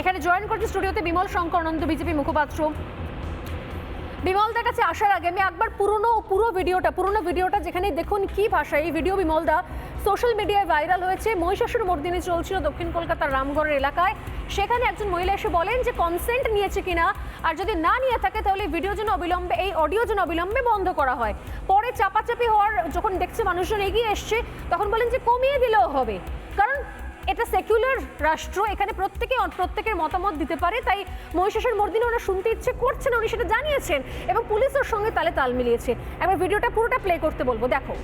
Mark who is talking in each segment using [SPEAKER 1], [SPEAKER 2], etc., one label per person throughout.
[SPEAKER 1] এখানে জয়েন করছে স্টুডিওতে বিমল শঙ্কর, নন্দ বিজেপি মুখপাত্র। বিমলদার কাছে আসার আগে আমি একবার পুরনো, পুরো ভিডিওটা, পুরনো ভিডিওটা যেখানে দেখুন কি ভাষায় এই ভিডিও বিমলদা সোশ্যাল মিডিয়ায় ভাইরাল হয়েছে। মহিষাসুর মর্দিনী চলছিল দক্ষিণ কলকাতার রামগড়ের এলাকায়। সেখানে একজন মহিলা এসে বলেন যে কনসেন্ট নিয়েছে কিনা। আর যদি না নিয়ে থাকে তাহলে ভিডিও যেন অবিলম্বে, এই অডিও যেন অবিলম্বে বন্ধ করা হয়। পরে চাপাচাপি হওয়ার, যখন দেখছে মানুষজন এগিয়ে এসছে, তখন বলেন যে কমিয়ে দিলেও হবে। কারণ এটা সেকুলার রাষ্ট্র এখানে প্রত্যেকে প্রত্যেকের মতামত দিতে পারে তাই মহিষাসুর মর্দিনী ওরা শুনতে ইচ্ছে করছেন উনি সেটা জানিয়েছেন এবং পুলিশের সঙ্গে তালে তাল মিলিয়েছে। একবার ভিডিওটা পুরোটা প্লে করতে বলব দেখো।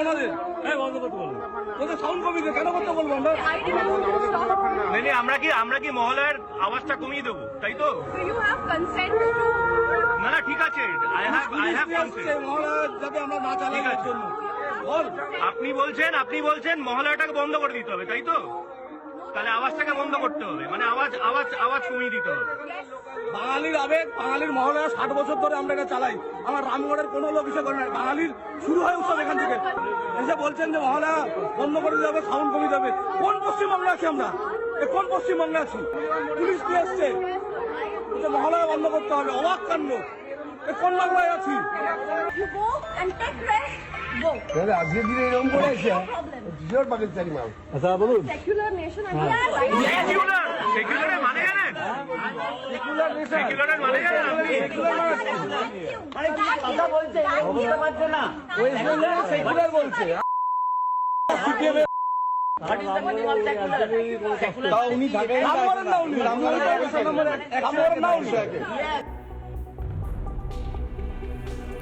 [SPEAKER 2] ওনাদের এই বন্ধ করতে বলব ওদের সাউন্ড কমিয়ে কেন করতে বলব আমরা
[SPEAKER 3] কি আমরা কি মহলার আওয়াজটা কমিয়ে দেবো তাই তো? না না ঠিক আছে আই হ্যাভ আই হ্যাভ
[SPEAKER 2] আসছে মহড়া যাতে আমরা না চালাই। জন্য।
[SPEAKER 3] আপনি বলছেন আপনি বলছেন মহলাটাকে বন্ধ করে দিতে হবে তাই তো? তাহলে আওয়াজটাকে বন্ধ করতে হবে মানে আওয়াজ আওয়াজ আওয়াজ কমিয়ে দিতে হবে।
[SPEAKER 2] বাঙালির আবেগ বাঙালির মহড়া ষাট বছর ধরে আমরা এটা চালাই। আমার রামগড়ের কোনো লোক এসে করে না বাঙালির শুরু হয় উৎসব এখান থেকে। এসে বলছেন যে মহড়া বন্ধ করে দিতে হবে সাউন্ড কমিয়ে দেবে কোন পশ্চিমবঙ্গে আছি আমরা? এ কোন পশ্চিমবঙ্গে আছি? পুলিশ দিয়ে এসছে। মহড়া বন্ধ করতে হবে। অবাক কাণ্ড। এ কোন বাংলায় আছি?
[SPEAKER 4] তাহলে আজকের দিনে এরকম করে পাকিস্তানি মাল। আচ্ছা বলুন।
[SPEAKER 5] Are right.
[SPEAKER 3] সেকুলার মানে জানেন? সেকুলারের মানে জানেন? আপনি
[SPEAKER 2] ওয়েস্ট বেঙ্গলে সেকুলার বলছে?
[SPEAKER 4] উনি থাকেন।
[SPEAKER 2] না উনি? রামগড়ের না উনি?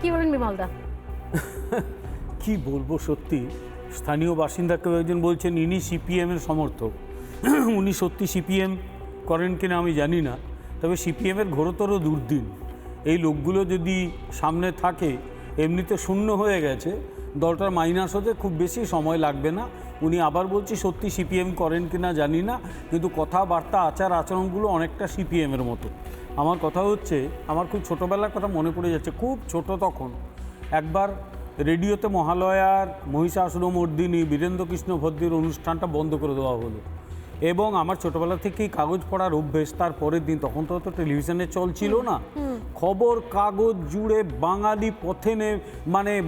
[SPEAKER 1] কি বলেন বিমলদা?
[SPEAKER 6] কি বলব সত্যি? স্থানীয় বাসিন্দা কেউ একজন বলছেন, ইনি সিপিএমের সমর্থক। উনি সত্যি সিপিএম করেন কিনা আমি জানি না, তবে সিপিএমের ঘোরতর দুর্দিন। এই লোকগুলো যদি সামনে থাকে, এমনিতে শূন্য হয়ে গেছে। দলটার মাইনাস হতে খুব বেশি সময় লাগবে না। উনি আবার বলছি, সত্যি সিপিএম করেন কিনা জানি না, কিন্তু কথাবার্তা, আচার, আচরণগুলো অনেকটা সিপিএমের মতো। আমার কথা হচ্ছে, আমার খুব ছোটোবেলার কথা মনে পড়ে যাচ্ছে, খুব ছোট তখন। একবার রেডিওতে মহালয়ার মহিষাসুরমর্দিনী বীরেন্দ্র কৃষ্ণ ভদ্রের অনুষ্ঠানটা বন্ধ করে দেওয়া হলো। এবং আমার ছোটবেলা থেকেই কাগজ পড়ার অভ্যেস তার পরের দিন তখন তো অত টেলিভিশনে চলছিল না। খবর কাগজ জুড়ে বাঙালি পথে মানে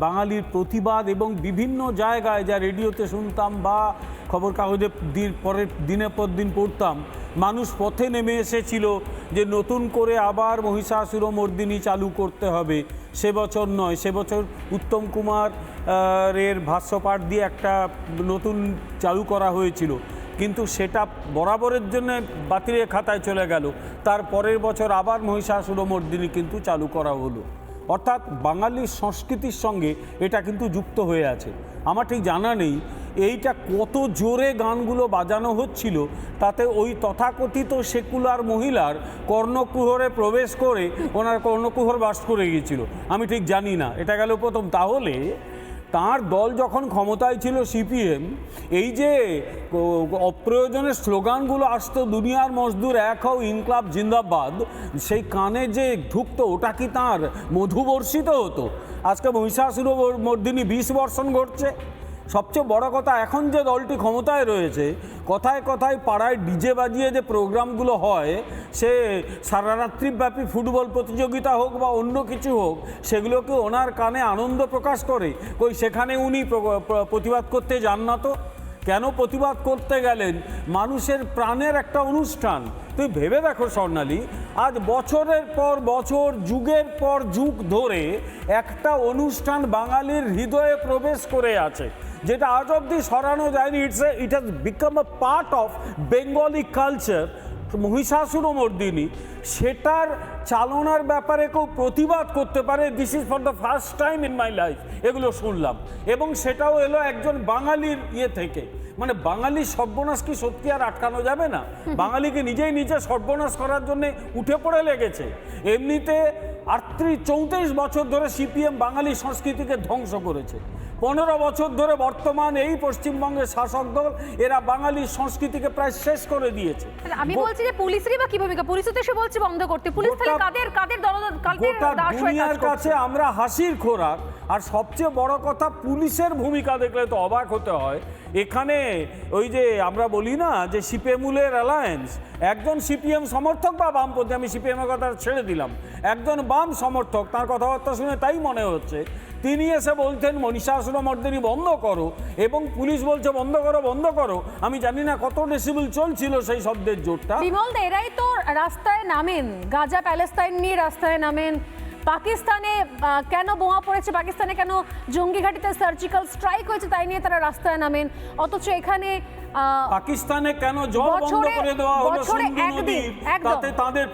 [SPEAKER 6] বাঙালির প্রতিবাদ এবং বিভিন্ন জায়গায় যা রেডিওতে শুনতাম বা খবর কাগজে দিন পরের দিনের পর দিন পড়তাম মানুষ পথে নেমে এসেছিল যে নতুন করে আবার মহিষাসুরমর্দিনী চালু করতে হবে। সে বছর নয়, সে বছর উত্তম কুমার এর ভাষ্যপাঠ দিয়ে একটা নতুন চালু করা হয়েছিল। কিন্তু সেটা বরাবরের জন্য বাতিলের খাতায় চলে গেল। তার পরের বছর আবার মহিষাসুরমর্দিনী কিন্তু চালু করা হলো। অর্থাৎ বাঙালির সংস্কৃতির সঙ্গে এটা কিন্তু যুক্ত হয়ে আছে। আমার ঠিক জানা নেই এইটা কত জোরে গানগুলো বাজানো হচ্ছিল, তাতে ওই তথাকথিত সেকুলার মহিলার কর্ণকুহরে প্রবেশ করে ওনার কর্ণকুহর বাস করে গিয়েছিল। আমি ঠিক জানি না, এটা গেল প্রথম। তাহলে তার দল যখন ক্ষমতায় ছিল সিপিএম, এই যে অপ্রয়োজনের স্লোগানগুলো আসতো, দুনিয়ার মজদুর এক হও, ইনকলাব জিন্দাবাদ সেই কানে যে ঢুকতো, ওটা কি তার মধুবর্ষিত হতো? আজকে মহিষাসুর মর্দিনী বিষ বর্ষণ ঘটছে। সবচেয়ে বড় কথা, এখন যে দলটি ক্ষমতায় রয়েছে, কথায় কথায় পাড়ায় ডিজে বাজিয়ে যে প্রোগ্রামগুলো হয়, সে সারারাত্রিব্যাপী ফুটবল প্রতিযোগিতা হোক বা অন্য কিছু হোক, সেগুলোকে ওনার কানে আনন্দ প্রকাশ করে। কই, সেখানে উনি প্র- প্র- প্রতিবাদ করতে যান না তো? কেন প্রতিবাদ করতে গেলেন? মানুষের প্রাণের একটা অনুষ্ঠান। তুই ভেবে দেখো স্বর্ণালী, আজ বছরের পর বছর, যুগের পর যুগ ধরে একটা অনুষ্ঠান বাঙালির হৃদয়ে প্রবেশ করে আছে, যেটা আজ অব্দি সরানো যায়নি it's it has become a part of Bengali culture Mahishasuramardini সেটার চালনার ব্যাপারে কেউ প্রতিবাদ করতে পারে this is for the first time in my life এগুলো শুনলাম। এবং সেটাও এলো একজন বাঙালির ইয়ে থেকে। মানে বাঙালির সর্বনাশ কি সত্যি আর আটকানো যাবে না? বাঙালিকে নিজেই নিজে সর্বনাশ করার জন্য উঠে পড়ে লেগেছে। এমনিতে আটত্রিশ চৌত্রিশ বছর ধরে সিপিএম বাঙালি সংস্কৃতিকে ধ্বংস করেছে। পনেরো বছর ধরে বর্তমান এই পশ্চিমবঙ্গের শাসক দল এরা বাঙালির সংস্কৃতিকে প্রায় শেষ করে দিয়েছে।
[SPEAKER 1] আমি বলছি যে পুলিশেরই বা কি ভূমিকা পুলিশও তো এসে বলছে বন্ধ করতে। পুলিশ তাহলে কাদের কাদের দল কাদের দাস
[SPEAKER 6] দুনিয়ার কাছে আমরা হাসির খোরাক। আর সবচেয়ে বড় কথা পুলিশের ভূমিকা দেখলে তো অবাক হতে হয়। এখানে ওই যে আমরা বলি না যে সিপিএমুলের অ্যালায়েন্স একজন সিপিএম সমর্থক বা বামপন্থী আমি সিপিএমের কথা ছেড়ে দিলাম। একজন বাম সমর্থক তার কথাবার্তা শুনে তাই মনে হচ্ছে তিনি এসে বলছেন মনীষাসুরমর্দিনী বন্ধ করো এবং পুলিশ বলছে, বন্ধ করো বন্ধ করো। আমি জানি না কত ডেসিবল চলছিল সেই শব্দের জোরটা।
[SPEAKER 1] বিমল এরাই তো রাস্তায় নামেন। গাজা, প্যালেস্তাইন নিয়ে রাস্তায় নামেন। পাকিস্তানে কেন বোমা পড়েছে? পাকিস্তানে কেন জঙ্গি ঘাটিতে সার্জিক্যাল স্ট্রাইক হয়েছে তাই নিয়ে তারা রাস্তায় নামেন। অথচ এখানে
[SPEAKER 6] পাকিস্তানে কেন জল বন্ধ করে দেওয়া হলো সিন্ধু নদী? তাতে তাদের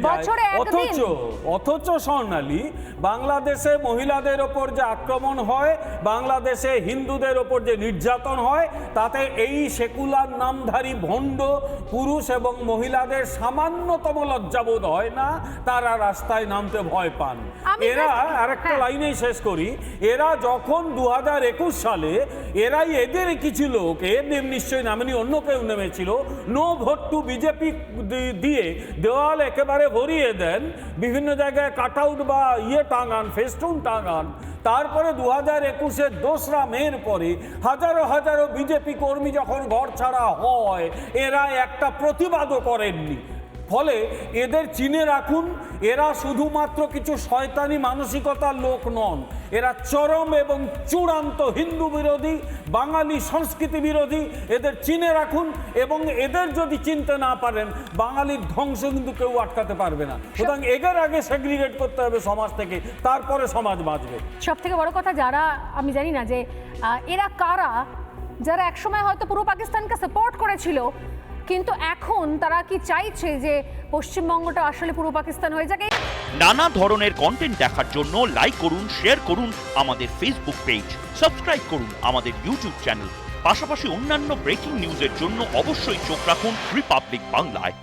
[SPEAKER 6] যায়। অথচ অথচ স্বর্ণালী বাংলাদেশে মহিলাদের ওপর যে আক্রমণ হয় বাংলাদেশে হিন্দুদের ওপর যে নির্যাতন হয় তাতে এই সেকুলার নামধারী ভণ্ড পুরুষ এবং মহিলাদের সামান্যতম লজ্জাবোধ হয় না? তারা রাস্তায় নামতে ভয় পান। এরা
[SPEAKER 1] just-
[SPEAKER 6] আরেকটা
[SPEAKER 1] হ্যাঁ।
[SPEAKER 6] লাইনেই শেষ করি। এরা যখন দু একুশ সালে এরাই এদের কিছু লোক এদের নিশ্চয়ই নামেনি, অন্য কেউ নেমেছিল। নো ভোট টু বিজেপি দিয়ে দেওয়াল একেবারে ভরিয়ে দেন। বিভিন্ন জায়গায় কাট আউট বা ইয়ে টাঙান ফেস্টুন টাঙান। তারপরে দু হাজার একুশের দোসরা মেয়ের পরে হাজারো হাজারো বিজেপি কর্মী যখন ঘর ছাড়া হয়, এরা একটা প্রতিবাদও করেননি। ফলে এদের চিনে রাখুন এরা শুধুমাত্র কিছু শয়তানি মানসিকতার লোক নন। এরা চরম এবং চূড়ান্ত হিন্দু বিরোধী বাঙালি সংস্কৃতি বিরোধী এদের চিনে রাখুন এবং এদের যদি চিনতে না পারেন বাঙালির ধ্বংস কিন্তু কেউ আটকাতে পারবে না। সুতরাং এদের আগে সেগ্রিগেট করতে হবে সমাজ থেকে তারপরে সমাজ বাঁচবে।
[SPEAKER 1] সব থেকে বড় কথা যারা আমি জানি না যে এরা কারা? যারা একসময় হয়তো পুরো পাকিস্তানকে সাপোর্ট করেছিল কিন্তু এখন তারা কি চাইছে যে পশ্চিমবঙ্গটা আসলে পূর্ব পাকিস্তান হয়ে যাবে
[SPEAKER 7] নানা ধরনের কন্টেন্ট দেখার জন্য লাইক করুন শেয়ার করুন আমাদের ফেসবুক পেজ সাবস্ক্রাইব করুন আমাদের ইউটিউব চ্যানেল পাশাপাশি অন্যান্য ব্রেকিং নিউজের জন্য অবশ্যই চোখ রাখুন রিপাবলিক বাংলায়